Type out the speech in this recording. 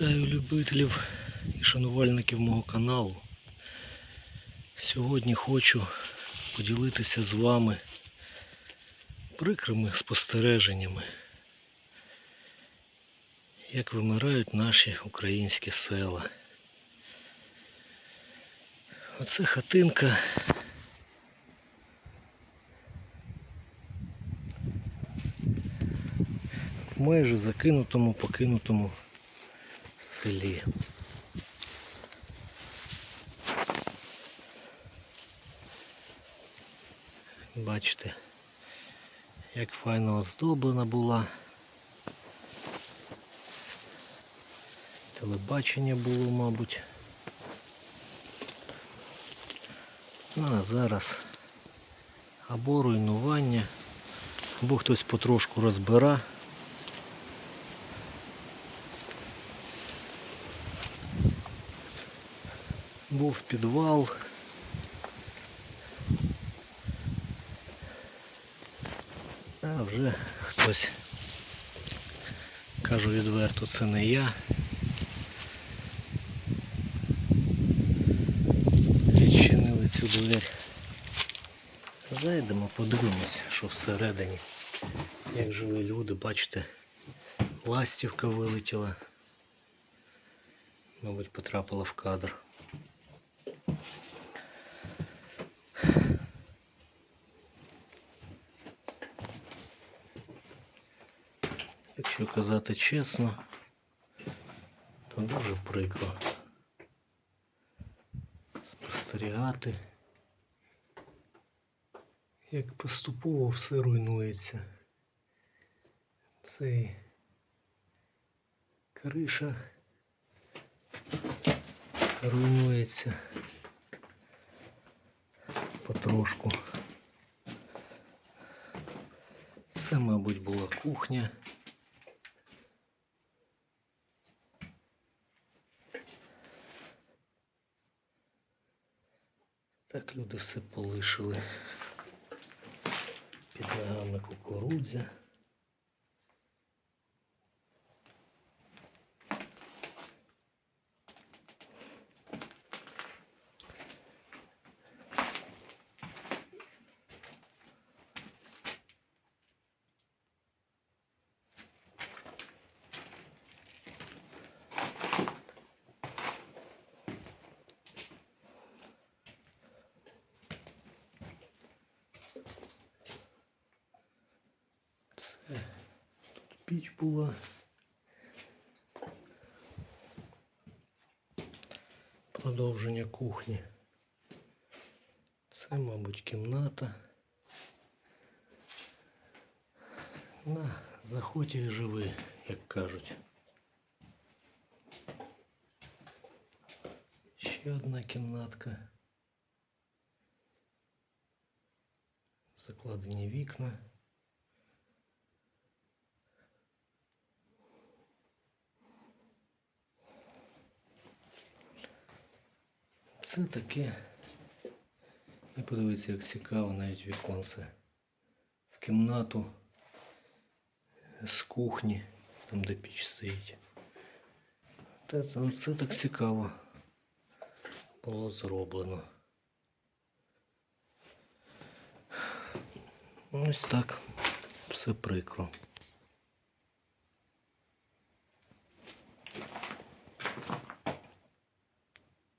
Вітаю любителів і шанувальників мого каналу. Сьогодні хочу поділитися з вами прикрими спостереженнями, як вимирають наші українські села. Оце хатинка. Майже закинутому, покинутому селі. Бачите, як файно оздоблена була. Телебачення було, мабуть. Ну, а зараз або руйнування, або хтось потрошку розбира. Був підвал. А вже хтось кажу відверто, це не я. Відчинили цю двері. Зайдемо, подивимось, що всередині. Як жили люди, бачите, ластівка вилетіла. Мабуть, потрапила в кадр. Якщо казати чесно, то дуже прикро спостерігати, як поступово все руйнується. Цей криша руйнується потрошку. Це, мабуть, була кухня. Так люди все полишили. Під ногами кукурудзя. Тут піч була. Продовження кухні. Це, мабуть, кімната. На, заходь і живи, як кажуть. Ще одна кімнатка. Закладені вікна. Це таке. І подивіться, як цікаво навіть віконце. В кімнату з кухні, там де піч стоїть. Та це- Це так цікаво було зроблено. Ось так. Все прикро.